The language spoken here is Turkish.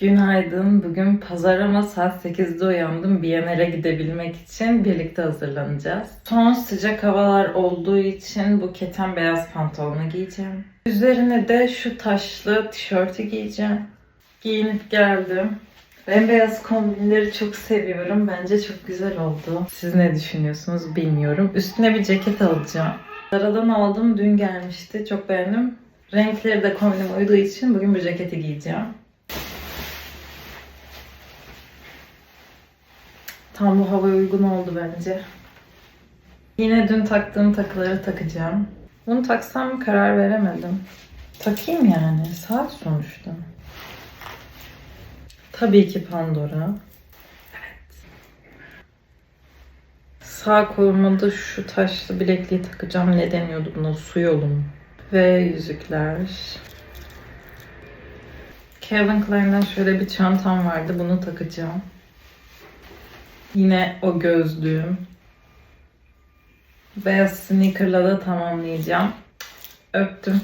Günaydın. Bugün pazar ama saat 8'de uyandım. Biennale gidebilmek için birlikte hazırlanacağız. Son sıcak havalar olduğu için bu keten beyaz pantolonu giyeceğim. Üzerine de şu taşlı tişörtü giyeceğim. Giyinip geldim. Ben beyaz kombinleri çok seviyorum. Bence çok güzel oldu. Siz ne düşünüyorsunuz bilmiyorum. Üstüne bir ceket alacağım. Zaradan aldım. Dün gelmişti. Çok beğendim. Renkleri de kombinime uyduğu için bugün bu ceketi giyeceğim. Tam bu havaya uygun oldu bence. Yine dün taktığım takıları takacağım. Bunu taksam karar veremedim. Takayım yani. Saat sonuçta. Tabii ki Pandora. Evet. Sağ koluma da şu taşlı bilekliği takacağım. Ne deniyordu buna? Su yolu mu? Ve yüzükler. Calvin Klein'den şöyle bir çantam vardı. Bunu takacağım. Yine o gözlüğüm. Beyaz sneakerla da tamamlayacağım. Öptüm.